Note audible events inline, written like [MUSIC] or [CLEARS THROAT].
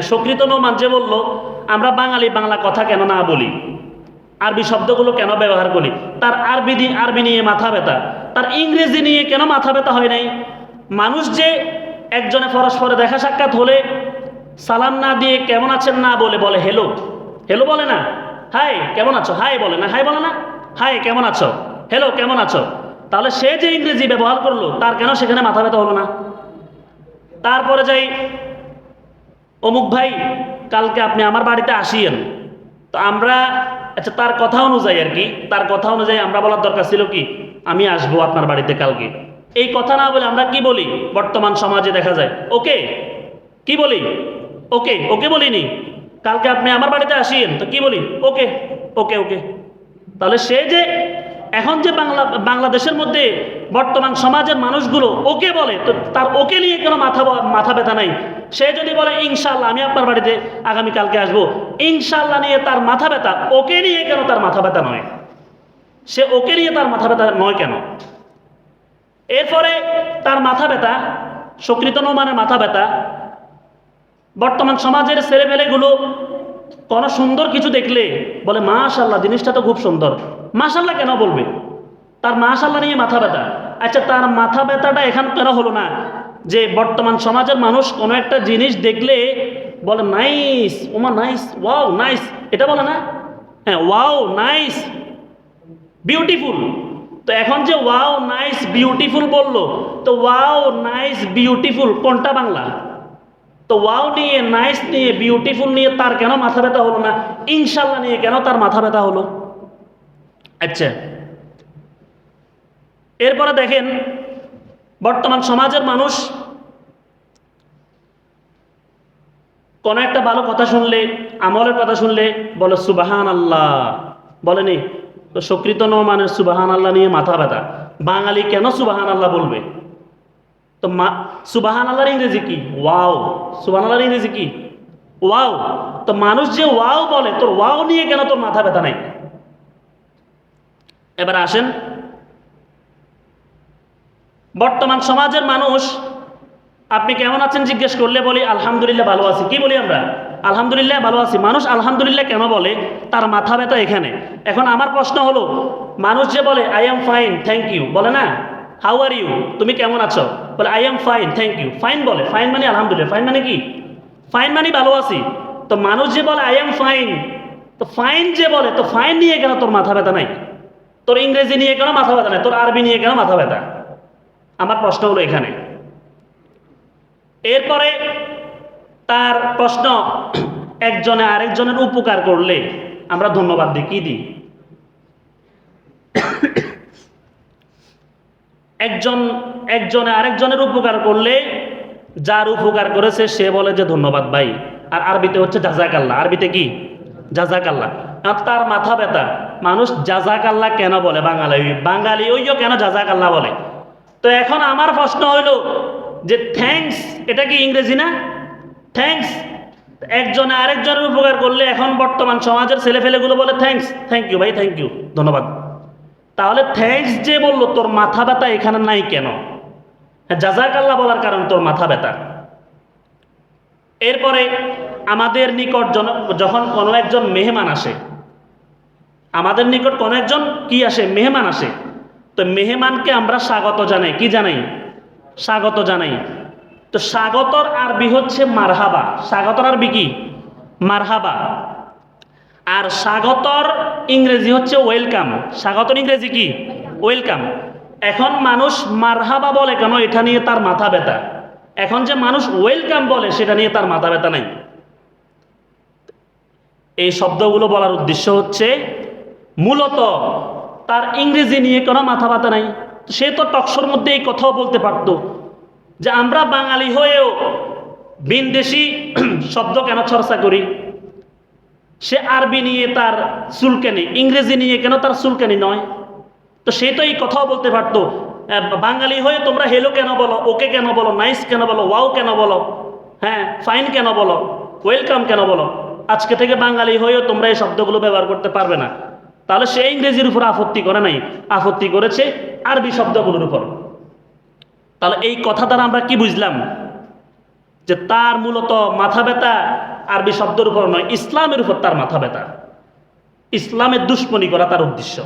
নাই সকৃত নোমান যে বলল, আমরা বাঙালি বাংলা কথা কেন না বলি? আরবি শব্দগুলো কেন ব্যবহার করি? তার আরবি আরবি নিয়ে মাথা ব্যথা। তার ইংরেজি নিয়ে কেন মাথা ব্যথা হয় নাই? মানুষ যে একজনে পরস্পরে দেখা সাক্ষাৎ হলে সালাম না দিয়ে কেমন আছেন না বলে বলে হেলো হেলো বলে না। হাই, কেমন আছো? হাই বলে না। হাই বলে না। হাই, কেমন আছো? হ্যালো, কেমন আছো? তাহলে সে যে ইংরেজি ব্যবহার করল, তার কেন সেখানে মাথা ব্যথা হলো না? তারপরে যাই অমুক ভাই, কালকে আপনি আমার বাড়িতে আসিয়েন। তো আমরা আচ্ছা তার কথা অনুযায়ী আর কি, তার কথা অনুযায়ী আমরা বলার দরকার ছিল কি, আমি আসব আপনার বাড়িতে কালকে। এই কথা না বলে আমরা কি বলি? বর্তমান সমাজে দেখা যায়। ওকে? কি বলি? ওকে ওকে বলিনি। কালকে আপনি আমার বাড়িতে আসিয়েন, তো কি বলি? ওকে ওকে ওকে। তাহলে সে যে, এখন যে বাংলা, বাংলাদেশের মধ্যে বর্তমান সমাজের মানুষগুলো ওকে বলে, তো তার ওকে নিয়ে কেন মাথা মাথা ব্যথা নাই। সে যদি বলে ইনশাল্লাহ আমি আপনার বাড়িতে আগামীকালকে আসব। ইনশাল্লাহ নিয়ে তার মাথা ব্যথা, ওকে নিয়ে কেন তার মাথা ব্যথা নয়? সে ওকে নিয়ে তার মাথা ব্যথা নয় কেন? এরপরে তার মাথা ব্যথা সকৃত নৌমানের মাথা ব্যথা, বর্তমান সমাজের ছেলেমেলেগুলো কোনো সুন্দর কিছু দেখলে বলে মাশাল্লাহ জিনিসটা তো খুব সুন্দর। মাশাল্লাহ কেন বলবে? তার মাশাল্লাহ নিয়ে মাথা ব্যথা। আচ্ছা তার মাথা ব্যথাটা এখান কেন হলো না। যে বর্তমান সমাজের মানুষ কোনো একটা জিনিস দেখলে বলে, নাইস, ওমা, নাইস, ওয়াও, নাইস। এটা বলে না? হ্যাঁ ওয়াও, নাইস, বিউটিফুল। তো এখন যে ওয়াও, নাইস, বিউটিফুল বলল, তো ওয়াও, নাইস, বিউটিফুল কোনটা বাংলা? তো ওয়াও নিয়ে, নাইস নিয়ে, বিউটিফুল নিয়ে তার কেন মাথা ব্যথা হলো না? ইনশাল্লাহ নিয়ে কেন তার মাথা ব্যথা হলো? আচ্ছা এরপরে দেখেন, বর্তমান সমাজের মানুষ কোন একটা ভালো কথা শুনলে, আমলের কথা শুনলে বলে সুবাহান আল্লাহ বলেনি তো সকৃত নমানের সুবাহান আল্লাহ নিয়ে মাথা ব্যথা। বাঙালি কেন সুবাহান আল্লাহ বলবে? তো মা সুবাহান আল্লাহর ইংরেজি কি? ওয়াও। সুবাহান আল্লাহর ইংরেজি কি? ওয়াও। তো মানুষ যে ওয়াও বলে, তোর ওয়াও নিয়ে কেন তোর মাথা ব্যথা নাই? এবার আসেন বর্তমান সমাজের মানুষ, আপনি কেমন আছেন জিজ্ঞেস করলে বলি, আলহামদুলিল্লাহ ভালো আছি। কি বলি আমরা? আলহামদুলিল্লাহ ভালো আছি। মানুষ আলহামদুলিল্লাহ কেন বলে? তার মাথা ব্যথা এখানে। এখন আমার প্রশ্ন হলো, মানুষ যে বলে I am fine thank you বলে না? হাউ আর ইউ তুমি কেমন আছো? বলে I am fine thank you fine বলে। ফাইন মানে আলহামদুলিল্লাহ। ফাইন মানে কি? ফাইন মানে ভালো আছি। তো মানুষ যে বলে আই এম ফাইন তো ফাইন যে বলে, তো ফাইন নিয়ে কেন তোর মাথা ব্যথা নাই? তোর ইংরেজি নিয়ে কেন মাথা ব্যথা নাই? তোর আরবি নিয়ে কেন মাথা ব্যথা? আমার প্রশ্ন হলো এখানে। এরপরে তার প্রশ্ন, একজনে আরেকজনের উপকার করলে আমরা ধন্যবাদ দিই, কি দিই? একজন, একজনে আরেকজনের উপকার করলে যার উপকার করেছে সে বলে যে ধন্যবাদ ভাই। আর আরবিতে হচ্ছে জাজাক আল্লাহ আরবিতে কি? জাজাক আল্লাহ আর তার মাথা ব্যথা। মানুষ জাজাক আল্লাহ কেন বলে? বাঙালি বাঙালি ওইও কেন জাজাক আল্লাহ বলে? তো এখন আমার প্রশ্ন হইল যে থ্যাংকস এটা কি ইংরেজি না? থ্যাংকস একজনে আরেকজনের উপকার করলে এখন বর্তমান সমাজের ছেলেফেলেগুলো বলে থ্যাংকস থ্যাংক ইউ ভাই থ্যাংক ইউ ধন্যবাদ। তাহলে থ্যাংকস যে বলল, তোর মাথা ব্যথা এখানে নাই কেন? জাজাক আল্লাহ বলার কারণ তোর মাথা ব্যথা। এরপরে আমাদের নিকট জন- যখন কোনো একজন মেহমান আসে, আমাদের নিকট কোনো একজন কি আসে? মেহমান আসে। তো মেহমানকে আমরা স্বাগত জানাই। কি জানাই? স্বাগত জানাই। তো স্বাগতর আরবি হচ্ছে মারহাবা। স্বাগতর আরবি কি? মারহাবা। আর স্বাগতর ইংরেজি হচ্ছে ওয়েলকাম। স্বাগতর ইংরেজি কি? ওয়েলকাম। এখন মানুষ মারহাবা বলে কেন? এটা নিয়ে তার মাথা ব্যথা। এখন যে মানুষ ওয়েলকাম বলে, সেটা নিয়ে তার মাথা ব্যথা নাই। এই শব্দগুলো বলার উদ্দেশ্য হচ্ছে, মূলত তার ইংরেজি নিয়ে কোনো মাথা ব্যথা নাই। সে তো টকশোর মধ্যে এই কথাও বলতে পারতো যে আমরা বাঙালি হয়েও বিনদেশি [CLEARS THROAT] শব্দ কেন চর্চা করি? সে আরবি নিয়ে তার চুলকানি, ইংরেজি নিয়ে কেন তার চুলকানি নয়? তো সে তো এই কথাও বলতে পারতো বাঙালি হয়ে তোমরা হেলো কেন বলো, ওকে কেন বলো নাইস কেন বলো ওয়াও কেন বলো হ্যাঁ ফাইন কেন বলো ওয়েলকাম কেন বলো? আজকে থেকে বাঙালি হয়েও তোমরা এই শব্দগুলো ব্যবহার করতে পারবে না। তাহলে সে ইংরেজির উপর আপত্তি করে নাই। আপত্তি করেছে আরবি শব্দগুলোর উপর। তাহলে এই কথা দ্বারা আমরা কি বুঝলাম? যে তার মূলত মাথা ব্যথা আরবি শব্দের উপর নয়, ইসলামের উপর তার মাথা ব্যথা। ইসলামের দুশ্মনী করা তার উদ্দেশ্য।